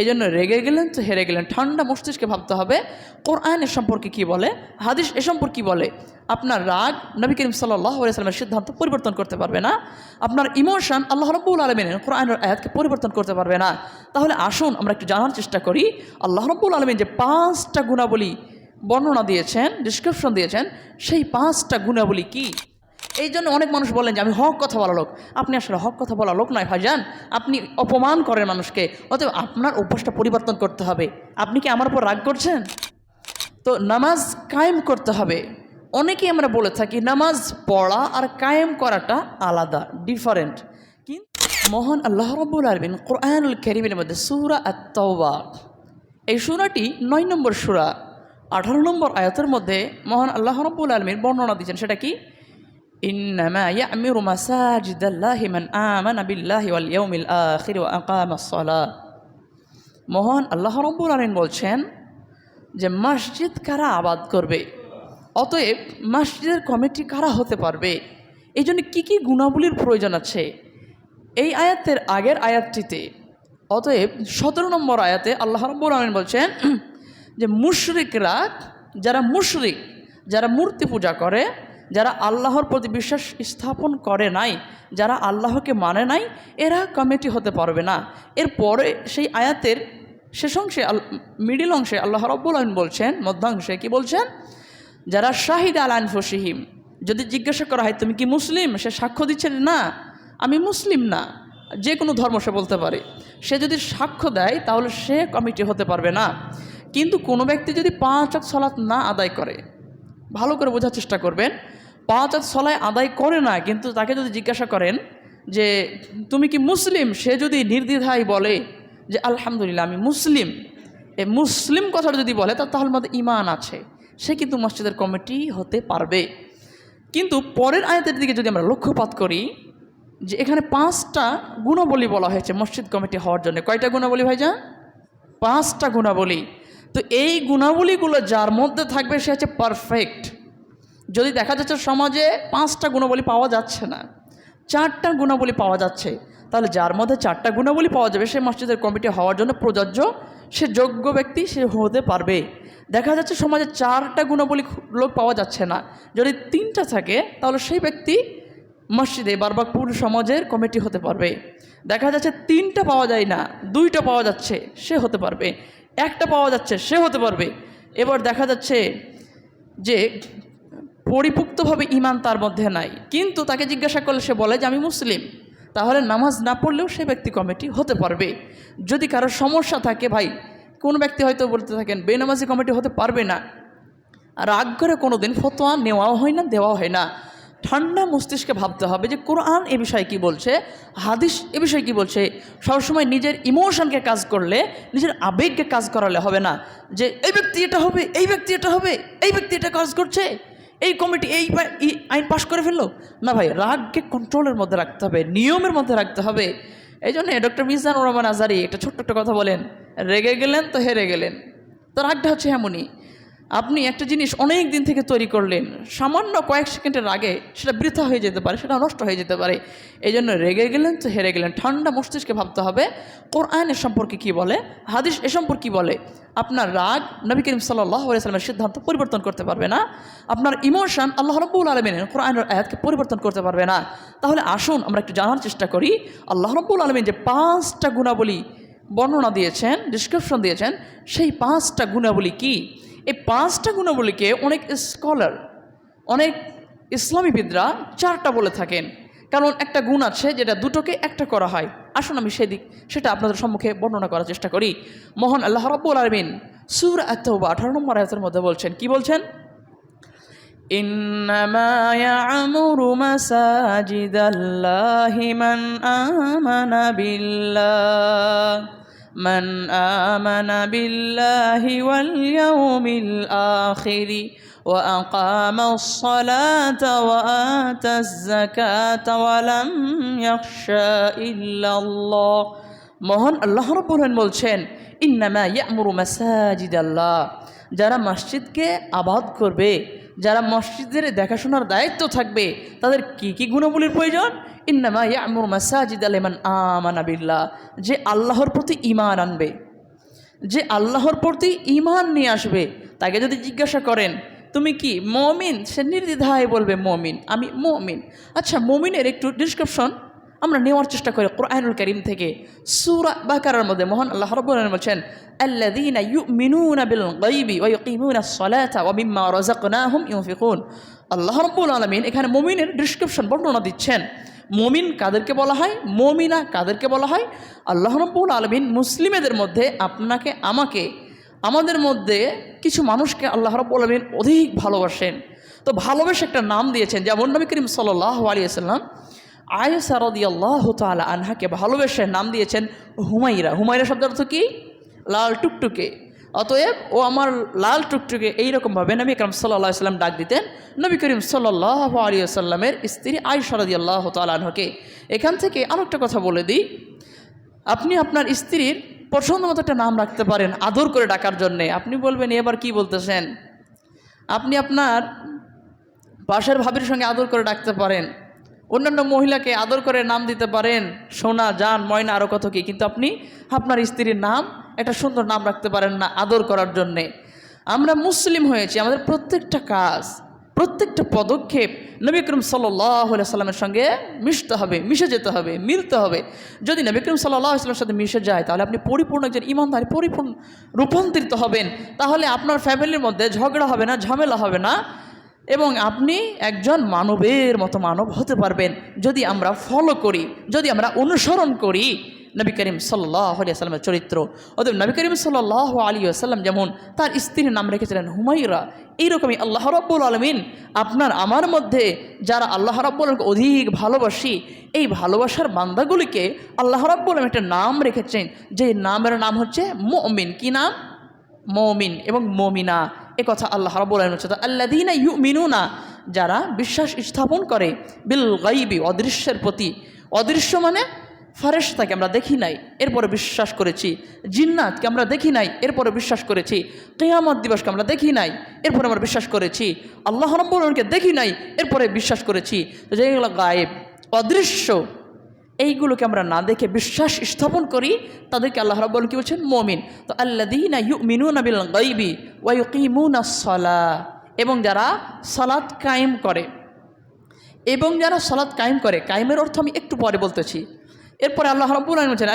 এই জন্য রেগে গেলেন, তো হেরে গেলেন। ঠান্ডা মস্তিষ্কে ভাবতে হবে, কোরআন এ সম্পর্কে কি বলে, হাদিস এ সম্পর্কে কী বলে? আপনার রাগ নবী করিম সাল্লাহ সাল্লামের সিদ্ধান্ত পরিবর্তন করতে পারবে না। আপনার ইমোশন আল্লাহ রব্বুল আলমিনের কোরআনের আয়াতকে পরিবর্তন করতে পারবে না। তাহলে আসুন আমরা একটু জানার চেষ্টা করি, আল্লাহ রব্বুল আলমিন যে পাঁচটা গুণাবলী বর্ণনা দিয়েছেন ডিসক্রিপশন দিয়েছেন, সেই পাঁচটা গুণাবলী কি? এই জন্য অনেক মানুষ বলেন যে, আমি হক কথা বলা লোক। আপনি আসলে হক কথা বলা লোক নয়, ভাইজান। আপনি অপমান করেন মানুষকে, অতএব আপনার অভ্যাসটা পরিবর্তন করতে হবে। আপনি কি আমার উপর রাগ করছেন? তো নামাজ কায়েম করতে হবে। অনেকেই আমরা বলে থাকি নামাজ পড়া আর কায়েম করাটা আলাদা ডিফারেন্ট কিন্তু মহান আল্লাহ রব্বুল আলমিন কোরআনুল করিমের মধ্যে সুরা আত্মবা এই সুরাটি নয় নম্বর সুরা, আঠারো নম্বর আয়াতের মধ্যে মহান আল্লাহ রব্বুল আলমীর বর্ণনা দিয়েছেন, সেটা কি? إنما يأمر مساجد الله من آمن بالله واليوم الآخر وأقام الصلاة মহান আল্লাহ রব্বুল আলমিন বলছেন যে মসজিদ কারা আবাদ করবে অতএব মসজিদের কমিটি কারা হতে পারবে এই জন্য কী কী গুণাবলীর প্রয়োজন আছে এই আয়াতের আগের আয়াতটিতে অতএব সতেরো নম্বর আয়াতে আল্লাহ রব্বুল আলমিন বলছেন যে মুশরিকরা যারা মুশরিক যারা মূর্তি পূজা করে যারা আল্লাহর প্রতি বিশ্বাস স্থাপন করে নাই, যারা আল্লাহকে মানে নাই, এরা কমিটি হতে পারবে না। এরপরে সেই আয়াতের শেষ অংশে মিডিল অংশে আল্লাহ রব্বুল বলছেন, মধ্যাংশে কি বলছেন? যারা শাহিদ আল আনফসিহিম, যদি জিজ্ঞাসা করা হয়, তুমি কি মুসলিম? সে সাক্ষ্য দিচ্ছে, না, আমি মুসলিম না। যে কোনো ধর্ম সে বলতে পারে। সে যদি সাক্ষ্য দেয়, তাহলে সে কমিটি হতে পারবে না। কিন্তু কোনো ব্যক্তি যদি পাঁচ সলাৎ না আদায় করে ভালো করে বোঝার চেষ্টা করবেন। পাঁচ অক সলায় আদায় করে না, কিন্তু তাকে যদি জিজ্ঞাসা করেন যে, তুমি কি মুসলিম? সে যদি নির্দ্বিধায় বলে যে, আলহামদুলিল্লাহ, আমি মুসলিম। এ মুসলিম কথাটা যদি বলে, তার তাহলে মধ্যে ইমান আছে। সে কিন্তু মসজিদের কমিটি হতে পারবে। কিন্তু পরের আয়াতের দিকে যদি আমরা লক্ষ্যপাত করি, যে এখানে পাঁচটা গুণাবলী বলা হয়েছে মসজিদ কমিটি হওয়ার জন্য। কয়টা গুণাবলী ভাইজান? পাঁচটা গুণাবলী। তো এই গুণাবলীগুলো যার মধ্যে থাকবে সে হচ্ছে পারফেক্ট যদি দেখা যাচ্ছে সমাজে পাঁচটা গুণাবলী পাওয়া যাচ্ছে না, চারটা গুণাবলী পাওয়া যাচ্ছে, তাহলে যার মধ্যে চারটা গুণাবলী পাওয়া যাবে সে মসজিদের কমিটি হওয়ার জন্য প্রযোজ্য, সে যোগ্য ব্যক্তি সে হতে পারবে। দেখা যাচ্ছে সমাজে চারটা গুণাবলী লোক পাওয়া যাচ্ছে না, যদি তিনটা থাকে, তাহলে সেই ব্যক্তি মসজিদে বারবাকপুর সমাজের কমিটি হতে পারবে। দেখা যাচ্ছে তিনটা পাওয়া যায় না, দুইটা পাওয়া যাচ্ছে, সে হতে পারবে। একটা পাওয়া যাচ্ছে, সে হতে পারবে। এবার দেখা যাচ্ছে যে পরিপুক্তভাবে ইমান তার মধ্যে নাই। কিন্তু তাকে জিজ্ঞাসা করলে সে বলে যে, আমি মুসলিম। তাহলে নামাজ না পড়লেও সে ব্যক্তি কমিটি হতে পারবে। যদি কারোর সমস্যা থাকে ভাই, কোন ব্যক্তি হয়তো বলতে থাকেন, বেনামাজি কমিটি হতে পারবে না। রাগ করে কোনো দিন ফতোয়া নেওয়াও হয় না, দেওয়াও হয় না। ঠান্ডা মস্তিষ্কে ভাবতে হবে যে কোরআন এ বিষয়ে কি বলছে, হাদিস এ বিষয়ে কি বলছে। সবসময় নিজের ইমোশনকে কাজ করলে, নিজের আবেগকে কাজ করালে হবে না। যে এই ব্যক্তি এটা হবে, এই ব্যক্তি এটা হবে, এই ব্যক্তি এটা কাজ করছে, এই কমিটি এই আইন পাশ করে ফেলল। না ভাই, রাগকে কন্ট্রোলের মধ্যে রাখতে হবে, নিয়মের মধ্যে রাখতে হবে। এই জন্য ডক্টর মিজানুর রহমান আজারি একটা ছোট্ট একটা কথা বলেন, রেগে গেলেন তো হেরে গেলেন। তো রাগটা হচ্ছে এমনই। আপনি একটা জিনিস অনেক দিন থেকে তৈরি করলেন, সামান্য কয়েক সেকেন্ডের আগে সেটা বৃথা হয়ে যেতে পারে, সেটা নষ্ট হয়ে যেতে পারে। এই জন্য রেগে গেলেন তো হেরে গেলেন। ঠান্ডা মস্তিষ্কে ভাবতে হবে, কোরআন এ সম্পর্কে কি বলে, হাদিস এ সম্পর্কে কী বলে? আপনার রাগ নবী করিম সাল্লাহ সাল্লামের সিদ্ধান্ত পরিবর্তন করতে পারবে না। আপনার ইমোশন আল্লাহ রব্বুল আলমিনের কোরআনের আয়াতকে পরিবর্তন করতে পারবে না। তাহলে আসুন আমরা একটু জানার চেষ্টা করি, আল্লাহ রব্বুল আলমিন যে পাঁচটা গুণাবলী বর্ণনা দিয়েছেন ডিসক্রিপশন দিয়েছেন, সেই পাঁচটা গুণাবলী কি? এই পাঁচটা গুণাবলীকে অনেক স্কলার অনেক ইসলামীবিদরা চারটা বলে থাকেন কারণ একটা গুণ আছে যেটা দুটোকে একটা করা হয় আসুন আমি সেদিক সেটা আপনাদের সম্মুখে বর্ণনা করার চেষ্টা করি মোহন আল্লাহ রব্বুল আলমিন সুর এত আঠারো নম্বর আয়াতের মধ্যে বলছেন কি বলছেন إنما يعمر مساجد الله من آمن بالله من آمن بالله واليوم الآخر وأقام الصلاة وآتى الزكاة ولم يخشى إلا الله মহান আল্লাহ রব্বুল বলছেন ইন্নামা ইয়ামুরু মাসাজিদ আল্লাহ যারা মসজিদকে আবাদ করবে যারা মসজিদের দেখাশোনার দায়িত্ব থাকবে, তাদের কি কি গুণাবলীর প্রয়োজন? ইন্নামা ইয়ামুর মাসাজিদ আলেমান আমানাবিল্লা যে আল্লাহর প্রতি ইমান আনবে, যে আল্লাহর প্রতি ইমান নিয়ে আসবে, তাকে যদি জিজ্ঞাসা করেন, তুমি কি মমিন? সে নির্দিধায় বলবে, মমিন। আমি মমিন। আচ্ছা মমিনের একটু ডিসক্রিপশন আমরা নেওয়ার চেষ্টা করি কোরআনুল করিম থেকে। সুরা বাকারার মধ্যে মহান আল্লাহ রব্বুল বলছেন, আল্লাযীনা ইউমিনুনা বিল গায়বি ওয়া ইউকিমুনা আস-সালাতা ওয়া মিম্মা রাযাকনাহুম ইউনফিকুন। আল্লাহ রব্বুল আলামিন এখানে মমিনের ডিসক্রিপশন বর্ণনা দিচ্ছেন। মমিন কাদেরকে বলা হয়? মমিনা কাদেরকে বলা হয়? আল্লাহ রব্বুল আলমিন মুসলিমেদের মধ্যে আপনাকে, আমাকে, আমাদের মধ্যে কিছু মানুষকে আল্লাহ রব্বুল আলমিন অধিক ভালোবাসেন। তো ভালোবেসে একটা নাম দিয়েছেন। যেমন নবী করিম সাল্লাহ আলিয়াল্লাম আয়েসা রদি আল্লাহ তালা আনহাকে ভালোবেসে নাম দিয়েছেন হুমাইরা হুমাইরা শব্দের অর্থ কি? লাল টুকটুকে। অতএব ও আমার লাল টুকটুকে এইরকমভাবে নবী করিম সাল্লাহ সাল্লাম ডাক দিতেন নবী করিম সাল্লাহ আলী সাল্লামের স্ত্রী আয়সারদি আল্লাহ তালকে এখান থেকে আরও একটা কথা বলে দিই। আপনি আপনার স্ত্রীর পছন্দ মতো একটা নাম রাখতে পারেন আদর করে ডাকার জন্যে। আপনি বলবেন এবার কি বলতেছেন? আপনি আপনার পাশের ভাবির সঙ্গে আদর করে ডাকতে পারেন। অন্যান্য মহিলাকে আদর করে নাম দিতে পারেন, সোনা, জান, ময়না আরও কত কি, কিন্তু আপনি আপনার স্ত্রীর নাম, একটা সুন্দর নাম রাখতে পারেন না আদর করার জন্যে। আমরা মুসলিম হয়েছি, আমাদের প্রত্যেকটা কাজ, প্রত্যেকটা পদক্ষেপ নবী করিম সাল্লাহ সাল্লামের সঙ্গে মিশতে হবে, মিশে যেতে হবে, মিলতে হবে। যদি নবী করিম সাল্লাহ সাল্লামের সাথে মিশে যায়, তাহলে আপনি পরিপূর্ণ একজন ইমানদারি, পরিপূর্ণ রূপান্তরিত হবেন। তাহলে আপনার ফ্যামিলির মধ্যে ঝগড়া হবে না, ঝামেলা হবে না। এবং আপনি একজন মানবের মতো মানব হতে পারবেন যদি আমরা ফলো করি, যদি আমরা অনুসরণ করি। নবী করিম সাল্লাহ আলী আসাল্লামের চরিত্র। অতএব নবী করিম সাল্লাহ আলী আসাল্লাম যেমন তার স্ত্রীর নাম রেখেছিলেন হুমাইরা এইরকমই আল্লাহ রব্বুল আলমিন আপনার আমার মধ্যে যারা আল্লাহ রব্বুল অধিক ভালোবাসি, এই ভালোবাসার বান্দাগুলিকে আল্লাহ রব্বুল একটা নাম রেখেছেন। যে নামের নাম হচ্ছে মমিন। কি নাম? মমিন এবং মমিনা। কথা আল্লাহ রাবুল আলম হচ্ছে আল্লাদিনা ইউ মিনুনা যারা বিশ্বাস স্থাপন করে, বিল গাইবি, অদৃশ্যের প্রতি। অদৃশ্য মানে ফারেস্তাকে আমরা দেখি নাই, এরপরে বিশ্বাস করেছি। জিন্নাতকে আমরা দেখি নাই, এরপরে বিশ্বাস করেছি। কেয়ামত দিবসকে আমরা দেখি নাই, এরপরে আমরা বিশ্বাস করেছি। আল্লাহ রব্বুল আলমকে দেখি নাই, এরপরে বিশ্বাস করেছি। যেগুলো গায়েব, অদৃশ্য এইগুলোকে আমরা না দেখে বিশ্বাস স্থাপন করি, তাদেরকে আল্লাহ রাব্বুল কি বলছেন? মমিন। তো আল্লাদিনা ইউমিনুনা বিল গাইবি ওয়া ইউকিমুনা সলা। এবং যারা সালাত কায়েম করে, এবং যারা সালাত কায়েম করে, কায়েমের অর্থ আমি একটু পরে বলতেছি। এরপরে আল্লাহ রাব্বুল আলামিন বলছেন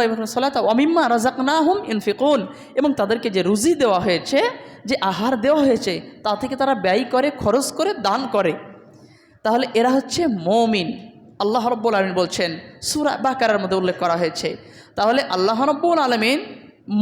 গাইবি ওয়া সালাতা ওয়া মিম্মা রাযাকনাহুম ইনফিকুন। এবং তাদেরকে যে রুজি দেওয়া হয়েছে, যে আহার দেওয়া হয়েছে, তা থেকে তারা ব্যয় করে, খরচ করে, দান করে। তাহলে এরা হচ্ছে মমিন। আল্লাহ রব্বুল আলমিন বলছেন, সুরা বাকারার মধ্যে উল্লেখ করা হয়েছে। তাহলে আল্লাহ রব্বুল আলমিন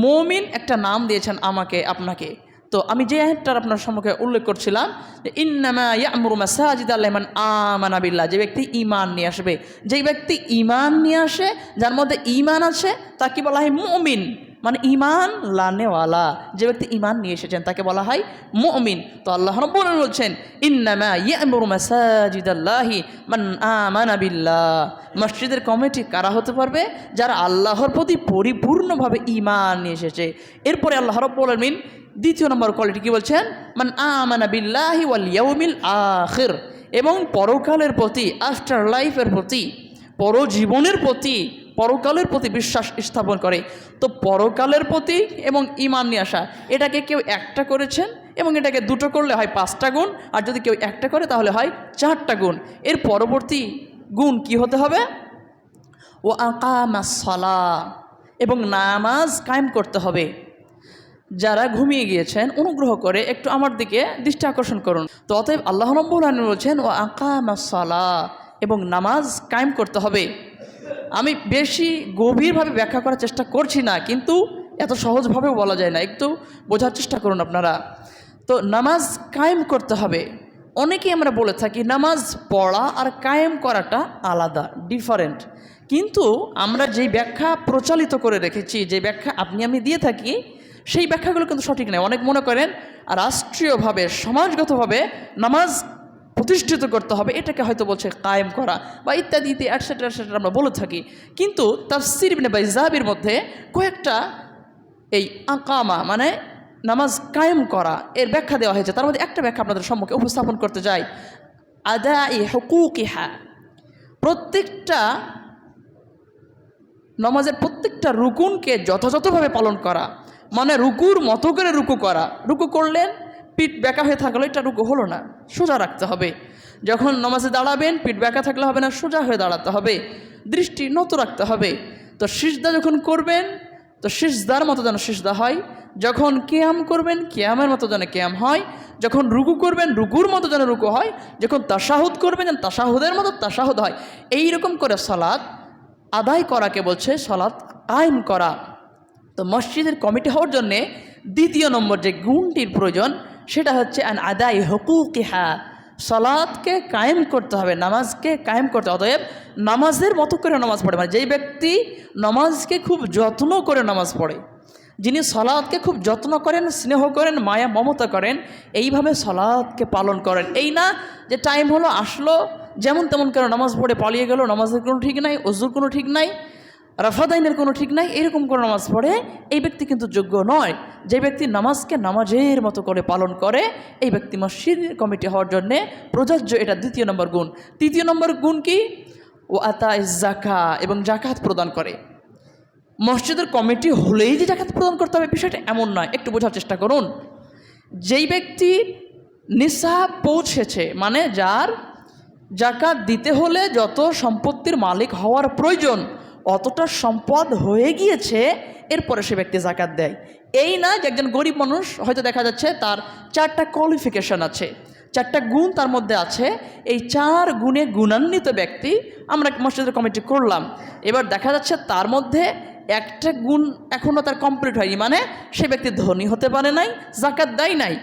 মমিন একটা নাম দিয়েছেন আমাকে, আপনাকে। তো আমি যে আয়াতটার আপনার সম্মুখে উল্লেখ করছিলাম, যে ইন্নামা ইয়ামুরু মাসাজিদ আল্লাহমান আমানা বিল্লাহ, যে ব্যক্তি ইমান নিয়ে আসবে। যেই ব্যক্তি ইমান নিয়ে আসে, যার মধ্যে ইমান আছে, তাকে বলা হয় মুমিন। মানে ইমান লানেওয়ালা। যে ব্যক্তি ইমান নিয়ে এসেছেন, তাকে বলা হয় মুমিন। তো আল্লাহ রব্বুল বলছেন, ইন্নামা ইয়ামুরু মাসাজিদাল্লাহি মান আমানা বিল্লাহ। মসজিদের কমিটি কারা হতে পারবে? যারা আল্লাহর প্রতি পরিপূর্ণভাবে ইমান নিয়ে এসেছে। এরপরে আল্লাহ রব্বুল আলামিন দ্বিতীয় নম্বর কোয়ালিটি কি বলছেন? মান আমানা বিল্লাহি ওয়াল ইয়াউমিল আখির। এবং পরকালের প্রতি আফটার লাইফের প্রতি, পরজীবনের প্রতি পরকালের প্রতি বিশ্বাস স্থাপন করে। তো পরকালের প্রতি এবং ইমান নিয়ে আসা, এটাকে কেউ একটা করেছেন এবং এটাকে দুটো করলে হয় পাঁচটা গুণ, আর যদি কেউ একটা করে তাহলে হয় চারটা গুণ। এর পরবর্তী গুণ কি হতে হবে? ও আকামাসলা এবং নামাজ কায়েম করতে হবে। যারা ঘুমিয়ে গিয়েছেন, অনুগ্রহ করে একটু আমার দিকে দৃষ্টি আকর্ষণ করুন। তো অতএব আল্লাহ রব্বুল বলছেন ও আকামাসলা এবং নামাজ কায়েম করতে হবে। আমি বেশি গভীরভাবে ব্যাখ্যা করার চেষ্টা করছি না, কিন্তু এত সহজভাবেও বলা যায় না। একটু বোঝার চেষ্টা করুন আপনারা। তো নামাজ কায়েম করতে হবে। অনেকেই আমরা বলে থাকি নামাজ পড়া আর কায়েম করাটা আলাদা ডিফারেন্ট কিন্তু আমরা যেই ব্যাখ্যা প্রচলিত করে রেখেছি, যে ব্যাখ্যা আপনি, আমি দিয়ে থাকি, সেই ব্যাখ্যাগুলো কিন্তু সঠিক নয়। অনেক মনে করেন, রাষ্ট্রীয়ভাবে, সমাজগতভাবে নামাজ প্রতিষ্ঠিত করতে হবে, এটাকে হয়তো বলছে কায়েম করা বা ইত্যাদি ইত্যাদি অ্যাটসেট্রা অ্যাটসেট্রা আমরা বলে থাকি। কিন্তু তার সিরবিনে বা জাহাবির মধ্যে কয়েকটা এই আকামা মানে নামাজ কায়েম করা, এর ব্যাখ্যা দেওয়া হয়েছে। তার মধ্যে একটা ব্যাখ্যা আপনাদের সম্মুখে উপস্থাপন করতে যাই আদা ই হকুকিহা, প্রত্যেকটা নামাজের প্রত্যেকটা রুকুনকে যথাযথভাবে পালন করা মানে রুকুর মতো করে রুকু করা। রুকু করলেন পিঠ ব্যাকা হয়ে থাকল এটা রুকু হলো না, সোজা রাখতে হবে। যখন নামাজে দাঁড়াবেন, পিঠ ব্যাকা থাকলে হবে না, সোজা হয়ে দাঁড়াতে হবে। দৃষ্টি নত রাখতে হবে। তো সিজদা যখন করবেন, তো সিজদার মতো যেন সিজদা হয়। যখন কেয়াম করবেন, কেয়ামের মতো যেন কেয়াম হয়। যখন রুকু করবেন, রুকুর মতো যেন রুকু হয়। যখন তাসাহুদ করবেন, যেন তাসাহুদের মতো তাসাহুদ হয়। এই রকম করে সলাদ আদায় করাকে বলছে সলাৎ আইন করা। তো মসজিদের কমিটি হওয়ার জন্যে দ্বিতীয় নম্বর যে গুণটির প্রয়োজন সেটা হচ্ছে আন আদায় হকুকিহা। সলাদকে কায়েম করতে হবে, নামাজকে কায়েম করতে অতএব নামাজের মতো করে নামাজ পড়ে। মানে যেই ব্যক্তি নামাজকে খুব যত্ন করে নামাজ পড়ে, যিনি সলাদকে খুব যত্ন করেন, স্নেহ করেন, মায়া, মমতা করেন, এইভাবে সলাদকে পালন করেন। এই না যে টাইম হলো, আসলো, যেমন তেমন করে নামাজ পড়ে, পালিয়ে গেল, নামাজের কোনো ঠিক নাই অজুর কোনো ঠিক নাই রাফাদাইনের কোনো ঠিক নাই, এরকম কোনো নামাজ পড়ে, এই ব্যক্তি কিন্তু যোগ্য নয়। যে ব্যক্তি নামাজকে নামাজের মতো করে পালন করে, এই ব্যক্তি মসজিদ কমিটি হওয়ার জন্যে প্রযোজ্য, এটা দ্বিতীয় নম্বর গুণ। তৃতীয় নম্বর গুণ কি? ও আতা জাকা, এবং জাকাত প্রদান করে। মসজিদের কমিটি হলেই যে জাকাত প্রদান করতে হবে, বিষয়টা এমন নয়, একটু বোঝার চেষ্টা করুন। যেই ব্যক্তি নিসাব পৌঁছেছে মানে যার জাকাত দিতে হলে যত সম্পত্তির মালিক হওয়ার প্রয়োজন অতটা সম্পদ হয়ে গিয়েছে, এরপরে সে ব্যক্তি জাকাত দেয়। এই না যে একজন গরিব মানুষ, হয়তো দেখা যাচ্ছে তার চারটা কোয়ালিফিকেশন আছে, চারটা গুণ তার মধ্যে আছে। এই চার গুণে গুণান্বিত ব্যক্তি আমরা মসজিদের কমিটি করলাম। এবার দেখা যাচ্ছে তার মধ্যে একটা গুণ এখনও তার কমপ্লিট হয়নি মানে সে ব্যক্তি ধনী হতে পারে নাই জাকাত দেয় নাই।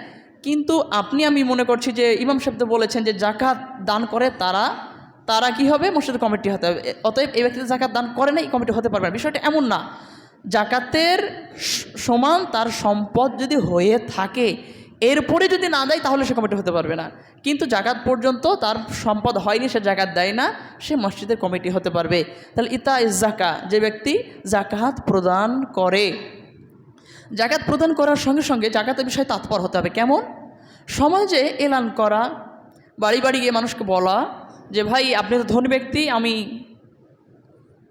কিন্তু আপনি আমি মনে করছি যে ইমাম সাহেব বলেছেন যে জাকাত দান করে তারা তারা কি হবে? মসজিদ কমিটি হতে হবে। অতএব এই ব্যক্তি জাকাত দান করে না এই কমিটি হতে পারবে না। বিষয়টা এমন না। জাকাতের সমান তার সম্পদ যদি হয়ে থাকে, এরপরে যদি না দেয়, তাহলে সে কমিটি হতে পারবে না। কিন্তু জাকাত পর্যন্ত তার সম্পদ হয়নি, সে জাকাত দেয় না, সে মসজিদের কমিটি হতে পারবে। তাহলে ইতা ইজ জাকা যে ব্যক্তি জাকাত প্রদান করে। জাকাত প্রদান করার সঙ্গে সঙ্গে জাকাতের বিষয়ে তাৎপর হতে হবে। কেমন? সমাজে এলান করা, বাড়ি বাড়ি গিয়ে মানুষকে বলা যে ভাই, আপনি তো ধনী ব্যক্তি, আমি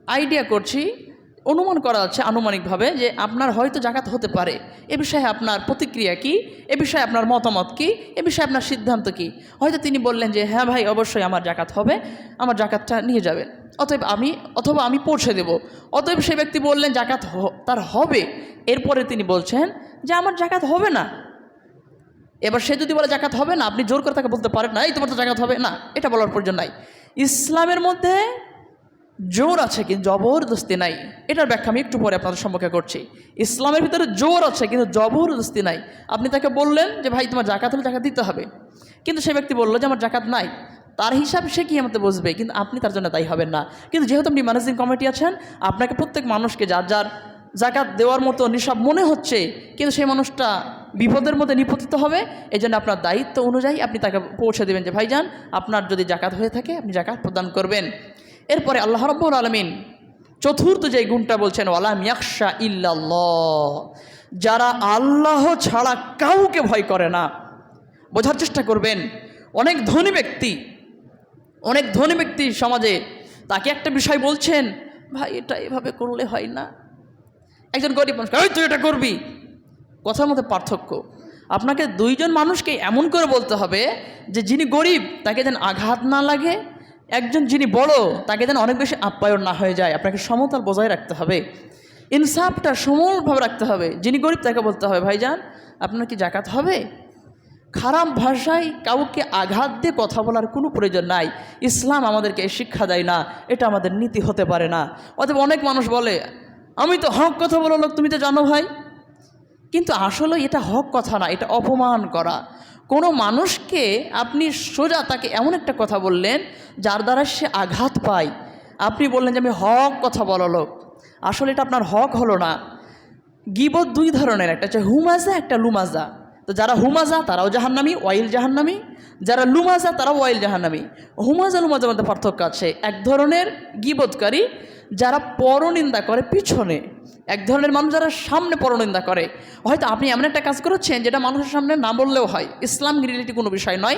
আইডিয়া করছি, অনুমান করা যাচ্ছে আনুমানিকভাবে যে আপনার হয়তো জাকাত হতে পারে। এ বিষয়ে আপনার প্রতিক্রিয়া কি? এ বিষয়ে আপনার মতামত কি? এ বিষয়ে আপনার সিদ্ধান্ত কি? হয়তো তিনি বললেন যে হ্যাঁ ভাই, অবশ্যই আমার জাকাত হবে, আমার জাকাতটা নিয়ে যাবেন। অতএব আমি, অথবা আমি পৌঁছে দেব। অতএব সে ব্যক্তি বললেন, জাকাত তার হবে। এরপরে তিনি বলছেন যে, আমার জাকাত হবে না। এবার সে যদি বলে জাকাত হবে না, আপনি জোর করে তাকে বলতে পারেন না, এই তোমার তো জাকাত হবে। না, এটা বলার প্রয়োজন নাই। ইসলামের মধ্যে জোর আছে, কিন্তু জবরদস্তি নাই। এটার ব্যাখ্যা আমি একটু পরে আপনাদের সম্মুখে করছি। ইসলামের ভিতরে জোর আছে, কিন্তু জবরদস্তি নাই। আপনি তাকে বললেন যে, ভাই, তোমার জাকাত হলে জাকাত দিতে হবে। কিন্তু সে ব্যক্তি বলল যে, আমার জাকাত নাই। তার হিসাব সে কি আমাদের বসবে কিন্তু আপনি তার জন্য দায়ী হবেন না। কিন্তু যেহেতু আপনি ম্যানেজিং কমিটি আছেন, আপনাকে প্রত্যেক মানুষকে যার যার জাকাত দেওয়ার মতো নিঃসব মনে হচ্ছে, কিন্তু সেই মানুষটা বিপদের মধ্যে নিপতিত হবে এই জন্য আপনার দায়িত্ব অনুযায়ী আপনি তাকে পৌঁছে দেবেন যে, ভাইজান, আপনার যদি জাকাত হয়ে থাকে, আপনি জাকাত প্রদান করবেন। এরপরে আল্লাহ রব্বুল আলমিন চতুর্থ যে গুণটা বলছেন, ওয়ালাম ইয়াকশা ইল্লাল্লাহ। যারা আল্লাহ ছাড়া কাউকে ভয় করে না, বোঝার চেষ্টা করবেন, অনেক ধনী ব্যক্তি, অনেক ধনী ব্যক্তি সমাজে তাকে একটা বিষয় বলছেন, ভাই, এটা এভাবে করলে হয় না। একজন গরিব মানুষ ওই তুই এটা করবি? কথার মধ্যে পার্থক্য। আপনাকে দুইজন মানুষকে এমন করে বলতে হবে যে যিনি গরিব, তাকে যেন আঘাত না লাগে। একজন যিনি বড়, তাকে যেন অনেক বেশি আপ্যায়ন না হয়ে যায়। আপনাকে সমতাল বজায় রাখতে হবে। ইনসাফটা সমলভাবে রাখতে হবে। যিনি গরিব, তাকে বলতে হবে, ভাইজান, আপনার কি জাকাত হবে? খারাপ ভাষায় কাউকে আঘাত দিয়ে কথা বলার কোনো প্রয়োজন নাই। ইসলাম আমাদেরকে শিক্ষা দেয় না। এটা আমাদের নীতি হতে পারে না। অতএব অনেক মানুষ বলে আমি তো হক কথা বলো লোক, তুমি তো জানো ভাই। কিন্তু আসলে এটা হক কথা না, এটা অপমান করা। কোনো মানুষকে আপনি সোজা তাকে এমন একটা কথা বললেন, যার দ্বারা সে আঘাত পায়। আপনি বললেন যে আমি হক কথা বলো লোক। আসলে এটা আপনার হক হলো না। গিবত দুই ধরনের, একটা হচ্ছে হুমাজা, একটা লুমাজা। তো যারা হুমাজা, তারাও জাহান্নামি, ওয়াইল জাহান্নামি। যারা লুমাজা, তারাও ওয়াইল জাহান্নামি। হুমাজা লুমাজার মধ্যে পার্থক্য আছে। এক ধরনের গিবোধকারী যারা পরনিন্দা করে পিছনে। এক ধরনের মানুষ যারা সামনে পরনিন্দা করে। হয়তো আপনি এমন একটা কাজ করেছেন যেটা মানুষের সামনে না বললেও হয়। ইসলাম রিলেটিভ কোনো বিষয় নয়।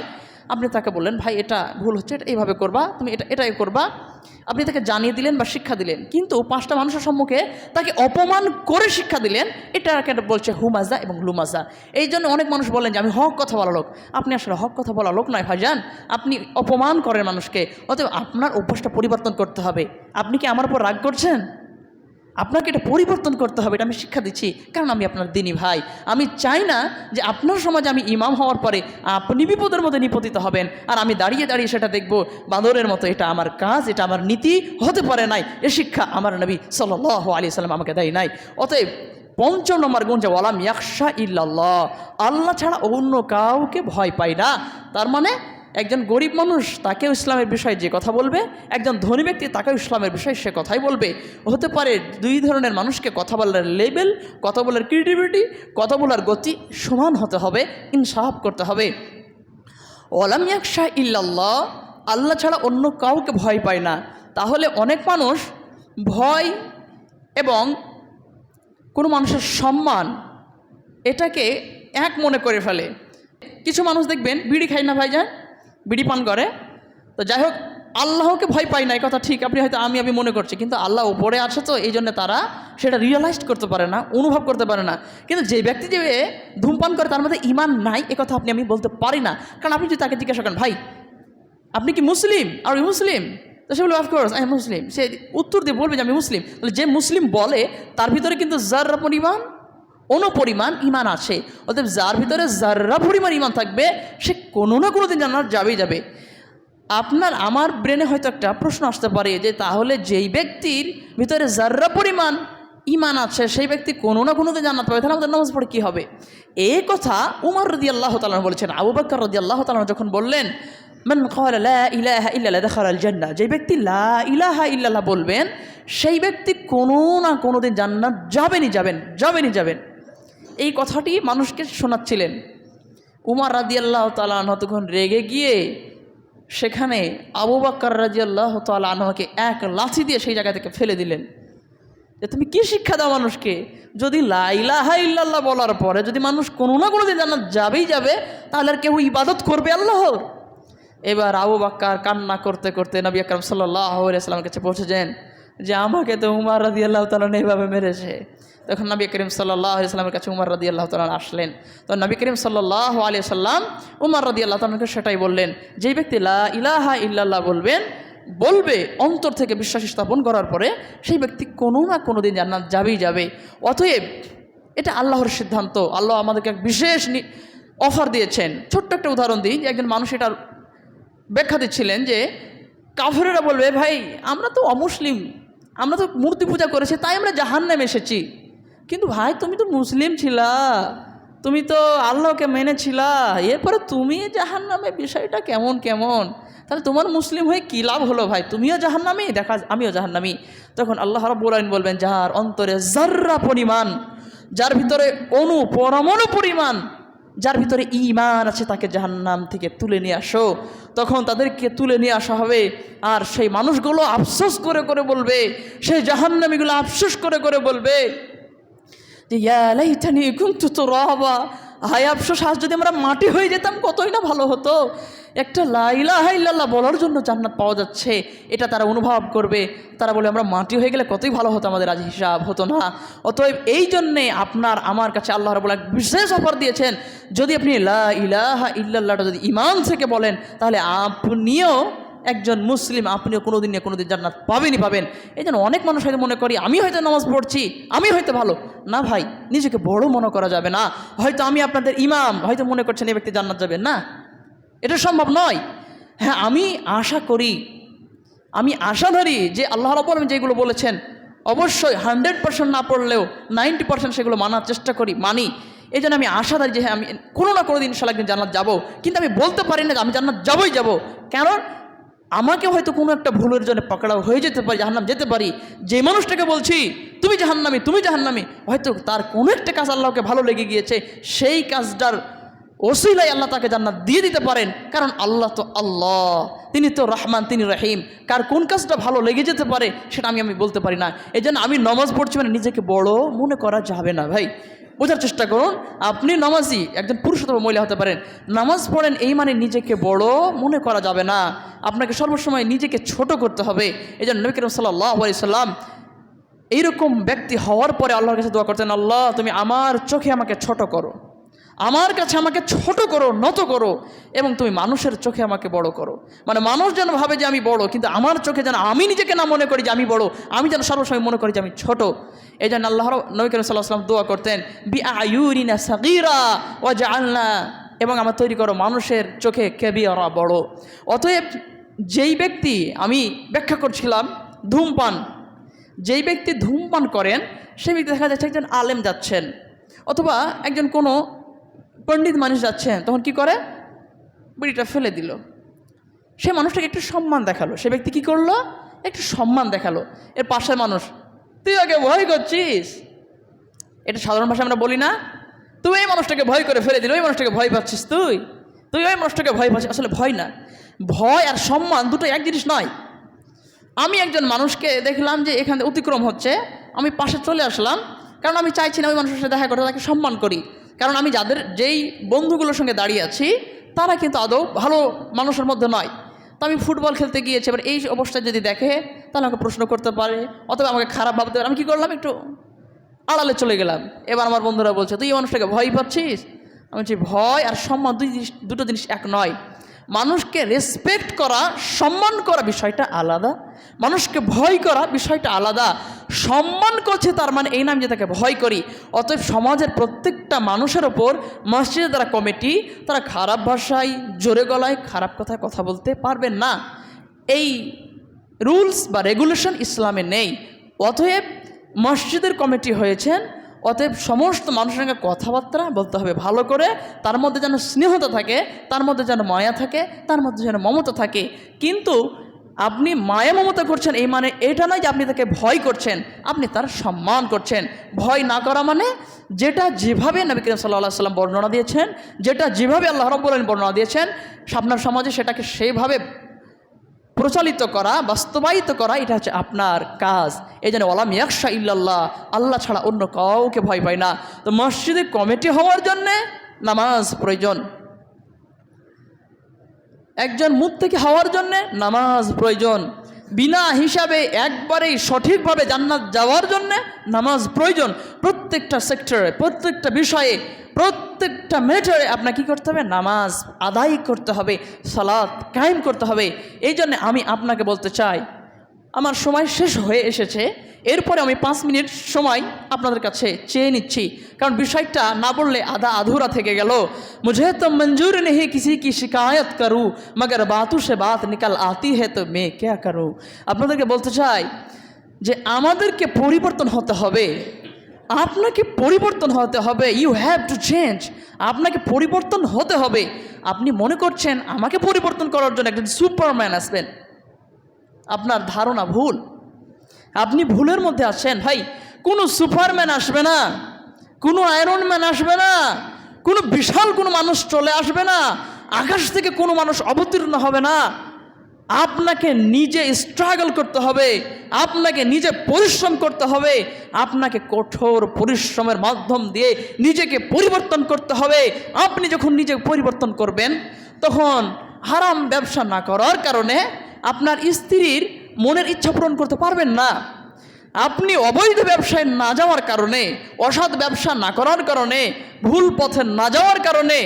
আপনি তাকে বললেন, ভাই, এটা ভুল হচ্ছে, এটা এইভাবে করবা, তুমি এটা, এটাই করবা। আপনি তাকে জানিয়ে দিলেন বা শিক্ষা দিলেন। কিন্তু পাঁচটা মানুষের সম্মুখে তাকে অপমান করে শিক্ষা দিলেন। এটাকে বলছে হুমাজা এবং লুমাজা। এই জন্য অনেক মানুষ বলেন যে, আমি হক কথা বলা লোক। আপনি আসলে হক কথা বলা লোক নয় ভাইজান। আপনি অপমান করেন মানুষকে। অতএব আপনার অভ্যাসটা পরিবর্তন করতে হবে। আপনি কি আমার উপর রাগ করছেন? আপনাকে এটা পরিবর্তন করতে হবে, এটা আমি শিক্ষা দিচ্ছি। কারণ আমি আপনার দিনী ভাই। আমি চাই না যে আপনার সমাজে আমি ইমাম হওয়ার পরে আপনি বিপদের মধ্যে নিপতিত হবেন। আর আমি দাঁড়িয়ে দাঁড়িয়ে সেটা দেখব, বাঁদরের মতো এটা আমার কাজ, এটা আমার নীতি হতে পারে নাই। এ শিক্ষা আমার নবী সাল্লাহ আলী সাল্লাম আমাকে দেয় নাই। অতএব পঞ্চম নম্বর গুণ যে, ওয়ালাম ইয়াকশা ইল্লাল্লাহ। আল্লাহ ছাড়া অন্য কাউকে ভয় পাই না। তার মানে একজন গরিব মানুষ তাকেও ইসলামের বিষয়ে যে কথা বলবে, একজন ধনী ব্যক্তি তাকেও ইসলামের বিষয়ে সে কথাই বলবে। হতে পারে দুই ধরনের মানুষকে কথা বলার লেভেল কথা বলার ক্রিয়েটিভিটি কথা বলার গতি সমান হতে হবে, ইনসাফ করতে হবে। ওলাম ইয়াকশা ইল্লাল্লাহ, আল্লাহ ছাড়া অন্য কাউকে ভয় পায় না। তাহলে অনেক মানুষ ভয় এবং কোনো মানুষের সম্মান, এটাকে এক মনে করে ফেলে। কিছু মানুষ দেখবেন, বিড়ি খায় না ভাইজান? বিড়ি পান করে। তো যাই হোক আল্লাহকে ভয় পাই না কথা ঠিক, আপনি হয়তো আমি আমি মনে করছি। কিন্তু আল্লাহ উপরে আছে তো, এই জন্য তারা সেটা রিয়েলাইজ করতে পারে না, অনুভব করতে পারে না। কিন্তু যে ব্যক্তি যে ধূমপান করে, তার মধ্যে ইমান নাই কথা আপনি, আমি বলতে পারি না। কারণ আপনি যদি তাকে জিজ্ঞাসা করেন, ভাই, আপনি কি মুসলিম? আর মুসলিম তো সে বলবে অফকোর্স আই মুসলিম সে উত্তর দিয়ে বলবে যে, আমি মুসলিম। তাহলে যে মুসলিম বলে, তার ভিতরে কিন্তু জাররা পরিমাণ অনুপরিমাণ ইমান আছে অতএব যার ভিতরে জাররা পরিমাণ ইমান থাকবে, সে কোনো না কোনো দিন জানার যাবেই যাবে। আপনার, আমার ব্রেনে হয়তো একটা প্রশ্ন আসতে পারে যে, তাহলে যেই ব্যক্তির ভিতরে জাররা পরিমাণ ইমান আছে, সেই ব্যক্তি কোনো না কোনো দিন জান্নাত পাবে। তাহলে আমাদের নামাজ পড়ে কী হবে? এই কথা উমর রদি আল্লাহ তালন বলেছেন। আবু বাক্কর রদি আল্লাহ তালন যখন বললেন, মান লা ইলাহা যে ব্যক্তি লা ইলাহা ইল্লাল্লাহ বলবেন, সেই ব্যক্তি কোনো না কোনো দিন জান্নাত যাবেনই যাবেন যাবেনই যাবেন। এই কথাটি মানুষকে শোনাচ্ছিলেন। উমার রাজি আল্লাহ তালাহ তখন রেগে গিয়ে সেখানে আবু বাক্কর রাজি আল্লাহ তালাহকে এক লাথি দিয়ে সেই জায়গা থেকে ফেলে দিলেন। যে তুমি কি শিক্ষা দাও মানুষকে? যদি লাইলাহা ইল্লাল্লাহ বলার পরে যদি মানুষ কোনো না কোনো দিন জান্নাত যাবেই যাবে, তাহলে আর কেউ ইবাদত করবে আল্লাহর। এবার আবু বাক্কার কান্না করতে করতে নবী আকরম সাল্লাহ সাল্লামের কাছে পৌঁছেছেন যে, আমাকে তো উমার রাদি আল্লাহ তালন এইভাবে মেরেছে। তখন নবী করিম সাল্লাহ সাল্লামের কাছে উমার রাদি আল্লাহ তালন আসলেন। তো নবী করিম সাল্লাহ আলিয়া সাল্লাম উমার রাদি আল্লাহ তালনকে সেটাই বললেন, যেই ব্যক্তি লা ইলাহা ইল্লাল্লাহ বলবেন, বলবে অন্তর থেকে বিশ্বাস স্থাপন করার পরে সেই ব্যক্তি কোনো না কোনো দিন জান্নাত যাবেই যাবে। অতএব এটা আল্লাহর সিদ্ধান্ত। আল্লাহ আমাদেরকে এক বিশেষ অফার দিয়েছেন। ছোট্ট একটা উদাহরণ দিই, যে একজন মানুষ এটার ব্যাখ্যা দিচ্ছিলেন যে কাফেরেরা বলবে, ভাই, আমরা তো অমুসলিম, আমরা তো মূর্তি পূজা করেছি, তাই আমরা জাহান্নামে এসেছি। কিন্তু ভাই, তুমি তো মুসলিম ছিলা। তুমি তো আল্লাহকে মেনেছিলা এরপরে তুমি জাহান্নামে বিষয়টা কেমন কেমন? তাহলে তোমার মুসলিম হয়ে কী লাভ হলো ভাই? তুমিও জাহান্নামি, দেখা আমিও জাহান্নামি। তখন আল্লাহ রাব্বুল বলবেন, যার অন্তরে জাররা পরিমাণ, যার ভিতরে অনু, পরমাণু পরিমাণ, যার ভিতরে ইমান আছে তাকে জাহান্নাম থেকে তুলে নিয়ে আসো। তখন তাদেরকে তুলে নিয়ে আসা হবে। আর সেই মানুষগুলো আফসোস করে করে বলবে, সেই জাহান্নামিগুলো আফসোস করে করে বলবে যে ইয়ালাইতানি কুন্তু তো রহবা হাই আফসোস, আজ যদি আমরা মাটি হয়ে যেতাম, কতই না ভালো হতো। একটা লাইলা হাইল্লাহ বলার জন্য জান্নাত পাওয়া যাচ্ছে, এটা তারা অনুভব করবে। তারা বলে, আমরা মাটি হয়ে গেলে কতই ভালো হতো আমাদের, আজ হিসাব হতো না। অতএব এই জন্যে আপনার, আমার কাছে আল্লাহ রবুল্লা এক বিশেষ অফার দিয়েছেন, যদি আপনি লা ইলাহা ইল্লাল্লাহটা যদি ইমান থেকে বলেন, তাহলে আপনিও একজন মুসলিম, আপনিও কোনো দিন কোনো দিন জান্নাত পাবেনই পাবেন। এই জন্য অনেক মানুষ হয়তো মনে করি, আমি হয়তো নামাজ পড়ছি, আমি হয়তো ভালো। না ভাই, নিজেকে বড় মনে করা যাবে না। হয়তো আমি আপনাদের ইমাম, হয়তো মনে করছেন এই ব্যক্তি জান্নাত যাবেন। না, এটা সম্ভব নয়। হ্যাঁ আমি আশা করি, আমি আশা ধরি যে আল্লাহ রব আলম যেগুলো বলেছেন, অবশ্যই হান্ড্রেড পার্সেন্ট না পড়লেও নাইনটি পার্সেন্ট সেগুলো মানার চেষ্টা করি, মানি। এই জন্য আমি আশা ধরি যে হ্যাঁ আমি কোনো না কোনো দিন ইনশাল্লাহ একদিন জান্নাত যাব। কিন্তু আমি বলতে পারি না যে আমি জান্নাত যাবোই যাব। কারণ আমাকে হয়তো কোনো একটা ভুলের জন্য পকড়াও হয়ে যেতে পারি, জাহান্নাম যেতে পারি। যে মানুষটাকে বলছি, তুমি জাহান্নামি তুমি জাহান্নামি। হয়তো তার কোনো একটা কাজ আল্লাহকে ভালো লেগে গিয়েছে, সেই কাজটার ওসিলাই আল্লাহ তাকে জান্নাত দিয়ে দিতে পারেন। কারণ আল্লাহ তো আল্লাহ, তিনি তো রহমান, তিনি রহিম। কার কোন কাজটা ভালো লেগে যেতে পারে, সেটা আমি আমি বলতে পারি না। এই আমি নমাজ পড়ছি মানে নিজেকে বড় মনে করা যাবে না ভাই। বোঝার চেষ্টা করুন, আপনি নামাজি, একজন পুরুষ অথবা মহিলা হতে পারেন। নামাজ পড়েন এই মানে নিজেকে বড় মনে করা যাবে না। আপনাকে সর্বসময় নিজেকে ছোট করতে হবে। এই জন্য নবী করিম সাল্লাহ সাল্লাম এইরকম ব্যক্তি হওয়ার পরে আল্লাহর কাছে দোয়া করতেন, আল্লাহ, তুমি আমার চোখে আমাকে ছোট করো। আমার কাছে আমাকে ছোট করো, নত করো এবং তুমি মানুষের চোখে আমাকে বড় করো। মানে মানুষ যেন ভাবে যে আমি বড়, কিন্তু আমার চোখে যেন আমি নিজেকে না মনে করি যে আমি বড়, আমি যেন সর্বসময় মনে করি যে আমি ছোট। এই জন্য আল্লাহ নবী করিম সাল্লাহ সাল্লাম দোয়া করতেন, বি আয়ুরিনা সাগিরা ও জালনা এবং আমার তৈরি করো মানুষের চোখে কেবিয়ারা বড়। অতএব যেই ব্যক্তি, আমি ব্যাখ্যা করছিলাম, ধূমপান। যেই ব্যক্তি ধূমপান করেন, সেই ব্যক্তি দেখা যাচ্ছে একজন আলেম যাচ্ছেন। অথবা একজন কোনো পণ্ডিত মানুষ যাচ্ছেন তখন কি করে? বিড়িটা ফেলে দিল। সে মানুষটাকে একটু সম্মান দেখাল। সে ব্যক্তি কি করল? একটু সম্মান দেখাল। এর পাশের মানুষ, তুই আগে ভয় করছিস? এটা সাধারণ ভাষায় আমরা বলি না। তুই এই মানুষটাকে ভয় করে ফেলে দিল, ওই মানুষটাকে ভয় পাচ্ছিস তুই? তুই ওই মানুষটাকে ভয় পাচ্ছিস? আসলে ভয় না। ভয় আর সম্মান দুটো এক জিনিস নয়। আমি একজন মানুষকে দেখলাম যে এখানে অতিক্রম হচ্ছে। আমি পাশে চলে আসলাম। কারণ আমি চাইছি না ওই মানুষের সাথে দেখা করে তাকে সম্মান করি। কারণ আমি যাদের যেই বন্ধুগুলোর সঙ্গে দাঁড়িয়ে আছি, তারা কিন্তু আদৌ ভালো মানুষের মধ্যে নয়। তো আমি ফুটবল খেলতে গিয়েছি, এবার এই অবস্থায় যদি দেখে, তাহলে আমাকে প্রশ্ন করতে পারে, অথবা আমাকে খারাপ ভাবতে পারে। আমি কী করলাম একটু আড়ালে চলে গেলাম। এবার আমার বন্ধুরা বলছে, তুই এই মানুষটাকে ভয় পাচ্ছিস? আমি বলছি, ভয় আর সম্মান দুই জিনিস, দুটো জিনিস এক নয়। মানুষকে রেসপেক্ট করা, সম্মান করা বিষয়টা আলাদা। মানুষকে ভয় করা বিষয়টা আলাদা। সম্মান করছে তার মানে এই নাম যে তাকে ভয় করি। অতএব সমাজের প্রত্যেকটা মানুষের ওপর মসজিদের দ্বারা কমিটি, তারা খারাপ ভাষায়, জোরে গলায়, খারাপ কথায় কথা বলতে পারবেন না। এই রুলস বা রেগুলেশন ইসলামে নেই। অতএব মসজিদের কমিটি হয়েছেন, অতএব সমস্ত মানুষের সঙ্গে কথাবার্তা বলতে হবে ভালো করে, তার মধ্যে যেন স্নেহতা থাকে, তার মধ্যে যেন মায়া থাকে, তার মধ্যে যেন মমতা থাকে। কিন্তু আপনি মায়া মমতা করছেন, এই মানে এটা নয় যে আপনি তাকে ভয় করছেন, আপনি তার সম্মান করছেন। ভয় না করা মানে যেটা যেভাবে নবী করিম সাল্লাহ সাল্লাম বর্ণনা দিয়েছেন, যেটা যেভাবে আল্লাহ রব্বুল আলামিন বর্ণনা দিয়েছেন আপনার সমাজে সেটাকে সেইভাবে প্রচলিত করা, বাস্তবায়িত করা, এটা হচ্ছে আপনার কাজ। এই জন্য ওলাম ইয়াকশা ইল্লাল্লাহ, আল্লাহ ছাড়া অন্য কাউকে ভয় পায় না। তো মসজিদে কমিটি হওয়ার জন্যে নামাজ প্রয়োজন। একজন থেকে হওয়ার জন্যে নামাজ প্রয়োজন। বিনা হিসাবে একবারেই সঠিকভাবে জান্নাত যাওয়ার জন্য নামাজ প্রয়োজন। প্রত্যেকটা সেক্টরে প্রত্যেকটা বিষয়ে, প্রত্যেকটা ম্যাটারে আপনাকে কী করতে হবে? নামাজ আদায় করতে হবে সালাদ কায়েম করতে হবে। এই জন্যে আমি আপনাকে বলতে চাই আমার সময় শেষ হয়ে এসেছে। এরপরে আমি পাঁচ মিনিট সময় আপনাদের কাছে চেয়ে নিচ্ছি। কারণ বিষয়টা না বললে আধা আধুরা থেকে গেল। মুঝে তো মঞ্জুর নেই কিসি কি শিকায়ত করু, মগর বাতু সে বাত নিকাল আতি হে তো মেয়ে ক্যা করু। আপনাদেরকে বলতে চাই যে আমাদেরকে পরিবর্তন হতে হবে। আপনাকে পরিবর্তন হতে হবে। ইউ হ্যাভ টু চেঞ্জ আপনাকে পরিবর্তন হতে হবে। আপনি মনে করছেন আমাকে পরিবর্তন করার জন্য একজন সুপারম্যান আসবেন। আপনার ধারণা ভুল। আপনি ভুলের মধ্যে আছেন ভাই, কোনো সুপারম্যান আসবে না, কোনো আয়রন ম্যান আসবে না, কোনো বিশাল কোনো মানুষ চলে আসবে না, আকাশ থেকে কোনো মানুষ অবতীর্ণ হবে না। আপনাকে নিজে স্ট্রাগল করতে হবে, আপনাকে নিজে পরিশ্রম করতে হবে, আপনাকে কঠোর পরিশ্রমের মাধ্যম দিয়ে নিজেকে পরিবর্তন করতে হবে। আপনি যখন নিজে পরিবর্তন করবেন, তখন হারাম ব্যবসা না করার কারণে আপনার স্ত্রীর মনের ইচ্ছা পূরণ করতে পারবেন না। আপনি অবৈধ ব্যবসায় না যাওয়ার কারণে, অসৎ ব্যবসা না করার কারণে, ভুল পথে না যাওয়ার কারণে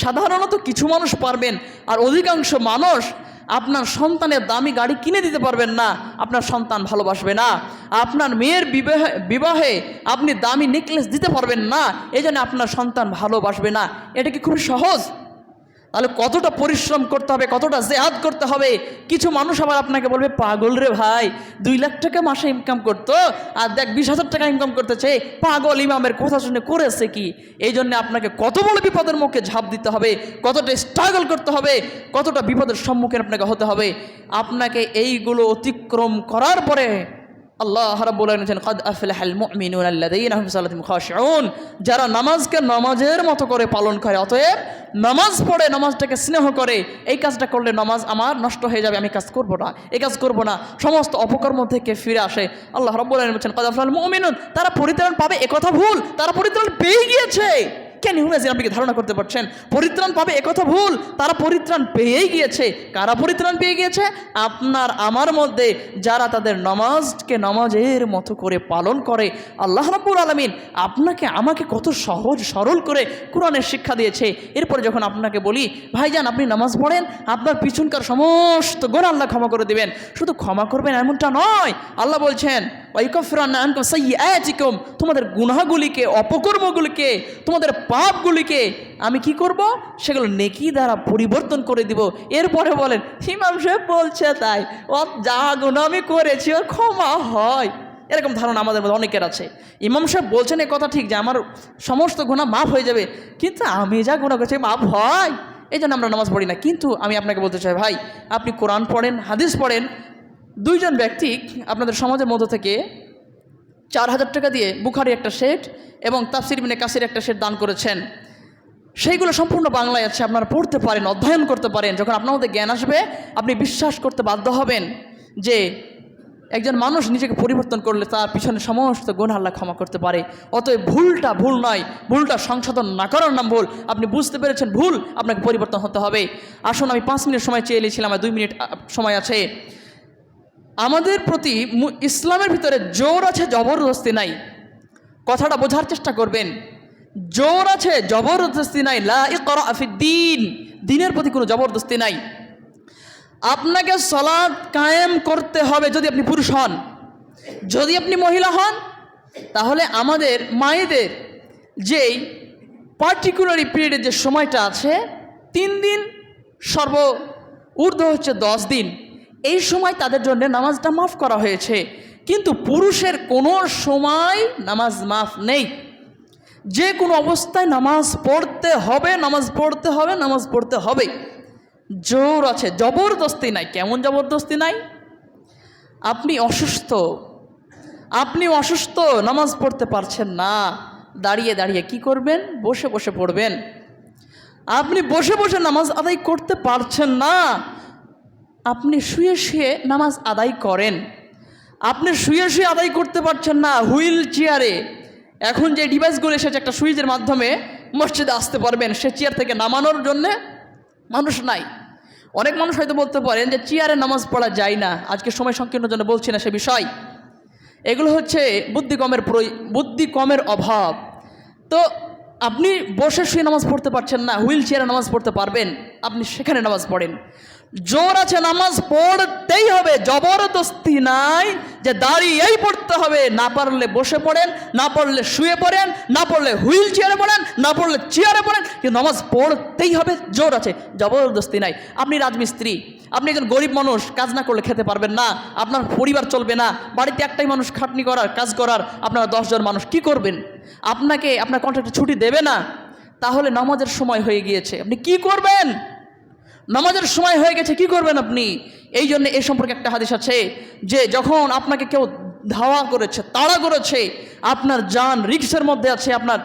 সাধারণত কিছু মানুষ পারবেন আর অধিকাংশ মানুষ আপনার সন্তানের দামি গাড়ি কিনে দিতে পারবেন না, আপনার সন্তান ভালোবাসবে না। আপনার মেয়ের বিবাহে বিবাহে আপনি দামি নেকলেস দিতে পারবেন না এই আপনার সন্তান ভালোবাসবে না। এটা কি খুব সহজ? তাহলে কতটা পরিশ্রম করতে হবে, কতটা জেহাদ করতে হবে? কিছু মানুষ আবার আপনাকে বলবে, পাগল রে ভাই, দুই লাখ টাকা মাসে ইনকাম করতো আর দেখ, বিশ হাজার টাকা ইনকাম করতেছে। পাগল ইমামের কথা শুনে করেছে কি? এই জন্য আপনাকে কত বড় বিপদের মুখে ঝাঁপ দিতে হবে, কতটা স্ট্রাগল করতে হবে, কতটা বিপদের সম্মুখীন আপনাকে হতে হবে। আপনাকে এইগুলো অতিক্রম করার পরে আল্লাহ রাব্বুল যারা নামাজকে নামাজের মতো করে পালন করে, অতএব নামাজ পড়ে, নামাজটাকে স্নেহ করে, এই কাজটা করলে নামাজ আমার নষ্ট হয়ে যাবে, আমি কাজ করব না, এই কাজ করব না। সমস্ত অপকর্ম থেকে ফিরে আসে। আল্লাহ রাব্বুল কদ মুমিনুন। তারা পরিত্রাণ পাবে একথা ভুল। তারা পরিত্রাণ পেয়ে গিয়েছে। কেন হুমেজিন আপনি কি ধারণা করতে পারছেন? পরিত্রাণ পাবে একথা ভুল। তারা পরিত্রাণ পেয়েই গিয়েছে। কারা পরিত্রাণ পেয়ে গিয়েছে? আপনার, আমার মধ্যে যারা তাদের নামাজকে নামাজের মতো করে পালন করে, আল্লাহ রাব্বুল আলমিন আপনাকে, আমাকে কত সহজ, সরল করে কোরআনের শিক্ষা দিয়েছে। এরপরে যখন আপনাকে বলি, ভাইজান, আপনি নামাজ পড়েন? আপনার পিছনকার সমস্ত গোড়া আল্লাহ ক্ষমা করে দিবেন। শুধু ক্ষমা করবেন এমনটা নয়। আল্লাহ বলছেন ওয়াইকফরান্না আনকুম সাইয়্যাতিকুম তোমাদের গুনাহগুলিকে, অপকর্মগুলিকে, তোমাদের পাপগুলিকে আমি কি করব? সেগুলো নেকি দ্বারা পরিবর্তন করে দিব। এরপরে বলেন, ইমাম সাহেব বলছে তাই, ও, যা গুণ আমি করেছি ওর ক্ষমা হয়। এরকম ধারণা আমাদের মধ্যে অনেকের আছে। ইমাম সাহেব বলছেন এ কথা ঠিক যে, আমার সমস্ত গুণা মাফ হয়ে যাবে, কিন্তু আমি যা গুণা করেছি মাফ হয়। এই জন্য আমরা নামাজ পড়ি না। কিন্তু আমি আপনাকে বলতে চাই, ভাই, আপনি কোরআন পড়েন, হাদিস পড়েন দুইজন ব্যক্তি আপনাদের সমাজের মধ্য থেকে চার হাজার টাকা দিয়ে বুখারি একটা সেট এবং তাফসির মিনে কাসির একটা সেট দান করেছেন। সেইগুলো সম্পূর্ণ বাংলায় আছে, আপনারা পড়তে পারেন, অধ্যয়ন করতে পারেন। যখন আপনার মধ্যে জ্ঞান আসবে, আপনি বিশ্বাস করতে বাধ্য হবেন যে একজন মানুষ নিজেকে পরিবর্তন করলে তার পিছনে সমস্ত গুণ আল্লাহ ক্ষমা করতে পারে। অতএব ভুলটা ভুল নয়, ভুলটা সংশোধন না করার নাম ভুল। আপনি বুঝতে পেরেছেন ভুল, আপনাকে পরিবর্তন হতে হবে। আসুন, আমি পাঁচ মিনিট সময় চেয়ে নিয়েছিলাম, আর দুই মিনিট সময় আছে। আমাদের প্রতি ইসলামের ভিতরে জোর আছে জবরদস্তি নাই। কথাটা বোঝার চেষ্টা করবেন। জোর আছে জবরদস্তি নাই। লা ইকরা ফি দিন দিনের প্রতি কোনো জবরদস্তি নাই। আপনাকে সলাদ কায়েম করতে হবে যদি আপনি পুরুষ হন। যদি আপনি মহিলা হন, তাহলে আমাদের মায়েদের যেই পার্টিকুলারি পিরিয়ডের যে সময়টা আছে, তিন দিন সর্ব ঊর্ধ্ব হচ্ছে দশ দিন। এই সময় তাদের জন্য নামাজটা মাফ করা হয়েছে। কিন্তু পুরুষের কোনো সময় নামাজ মাফ নেই। যে কোনো অবস্থায় নামাজ পড়তে হবে, নামাজ পড়তে হবে, নামাজ পড়তে হবে। জোর আছে, জবরদস্তি নাই। কেমন জবরদস্তি নাই? আপনি অসুস্থ। আপনি অসুস্থ, নামাজ পড়তে পারছেন না। দাঁড়িয়ে দাঁড়িয়ে কি করবেন? বসে বসে পড়বেন। আপনি বসে বসে নামাজ আদায় করতে পারছেন না। আপনি শুয়ে শুয়ে নামাজ আদায় করেন। আপনি শুয়ে শুয়ে আদায় করতে পারছেন না হুইল চেয়ারে। এখন যে ডিভাইসগুলো এসেছে একটা সুইচের মাধ্যমে মসজিদে আসতে পারবেন, সে চেয়ার থেকে নামানোর জন্যে মানুষ নাই। অনেক মানুষ হয়তো বলতে পারেন যে চেয়ারে নামাজ পড়া যায় না। আজকে সময় সংকীর্ণের জন্য বলছি না সে বিষয়। এগুলো হচ্ছে বুদ্ধি কমের প্রয়- বুদ্ধি কমের অভাব। তো আপনি বসে শুয়ে নামাজ পড়তে পারছেন না, হুইল চেয়ারে নামাজ পড়তে পারবেন, আপনি সেখানে নামাজ পড়েন। জোর আছে নামাজ পড়তেই হবে। জবরদস্তি নাই যে দাঁড়িয়েই পড়তে হবে। না পারলে বসে পড়েন, না পড়লে শুয়ে পড়েন, না পড়লে হুইল চেয়ারে পড়েন, না পড়লে চেয়ারে পড়েন, কিন্তু নামাজ পড়তেই হবে। জোর আছে, জবরদস্তি নাই। আপনি রাজমিস্ত্রি, আপনি একজন গরিব মানুষ, কাজ না করলে খেতে পারবেন না। আপনার পরিবার চলবে না। বাড়িতে একটাই মানুষ খাটনি করার, কাজ করার, আপনারা দশজন মানুষ, কি করবেন? আপনাকে আপনার কন্ট্রাক্টে ছুটি দেবে না? তাহলে নামাজের সময় হয়ে গিয়েছে। আপনি কি করবেন? নামাজের সময় হয়ে গেছে, কি করবেন আপনি? এই জন্য এ সম্পর্কে একটা হাদিস আছে যে যখন আপনাকে কেউ ধাওয়া করেছে, তাড়া করেছে, আপনার যান রিক্সের মধ্যে আছে, আপনার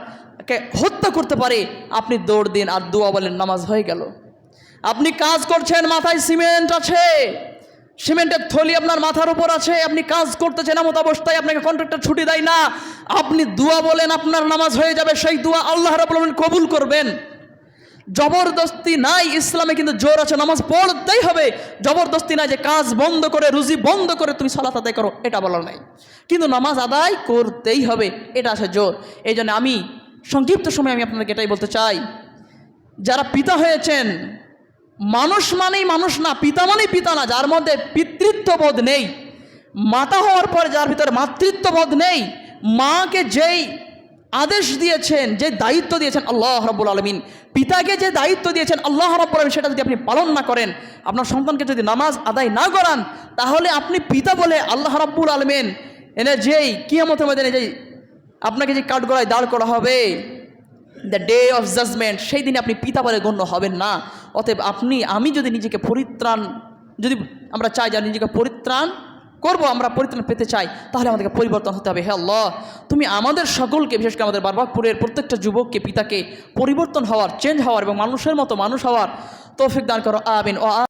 হত্যা করতে পারে, আপনি দৌড় দিন আর দোয়া বলেন, নামাজ হয়ে গেল। আপনি কাজ করছেন, মাথায় সিমেন্ট আছে, সিমেন্টের থলি আপনার মাথার উপর আছে, আপনি কাজ করতেছেন এমত অবস্থায় আপনাকে কন্ট্রাক্টর ছুটি দেয় না, আপনি দোয়া বলেন, আপনার নামাজ হয়ে যাবে। সেই দোয়া আল্লাহ রাবুল কবুল করবেন। জবরদস্তি নাই ইসলামে কিন্তু জোর আছে, নামাজ পড়তেই হবে। জবরদস্তি নাই যে কাজ বন্ধ করে, রুজি বন্ধ করে তুমি সালাত আদায় করো, এটা বলার নাই। কিন্তু নামাজ আদায় করতেই হবে, এটা আছে জোর। এই জন্য আমি সংক্ষিপ্ত সময় আমি আপনাদেরকে এটাই বলতে চাই, যারা পিতা হয়েছেন, মানুষ মানেই মানুষ না, পিতা মানেই পিতা না, যার মধ্যে পিতৃত্ববোধ নেই, মাতা হওয়ার পর যার ভিতরে মাতৃত্ববোধ নেই, মাকে যেই আদেশ দিয়েছেন, যে দায়িত্ব দিয়েছেন আল্লাহ রব্বুল আলমিন। পিতাকে যে দায়িত্ব দিয়েছেন আল্লাহ রব্বুল আলমিন, সেটা যদি আপনি পালন না করেন, আপনার সন্তানকে যদি নামাজ আদায় না করান, তাহলে আপনি পিতা বলে আল্লাহ রব্বুল আলমিন এনে যেই কিয়ামতের মধ্যে যেই আপনাকে যে কাঠগড়ায় দাঁড় করা হবে দ্য ডে অফ জাজমেন্ট সেই দিনে আপনি পিতা বলে গণ্য হবেন না। অতএব আপনি, আমি যদি নিজেকে পরিত্রাণ, যদি আমরা চাই যে নিজেকে পরিত্রাণ করব, আমরা পরিত্রাণ পেতে চাই, তাহলে আমাদেরকে পরিবর্তন হতে হবে। হে আল্লাহ, তুমি আমাদের সকলকে, বিশেষ করে আমাদের বারবাকপুরের প্রত্যেকটা যুবককে, পিতাকে পরিবর্তন হওয়ার চেঞ্জ হওয়ার এবং মানুষের মতো মানুষ হওয়ার তৌফিক দান করো, আমিন ও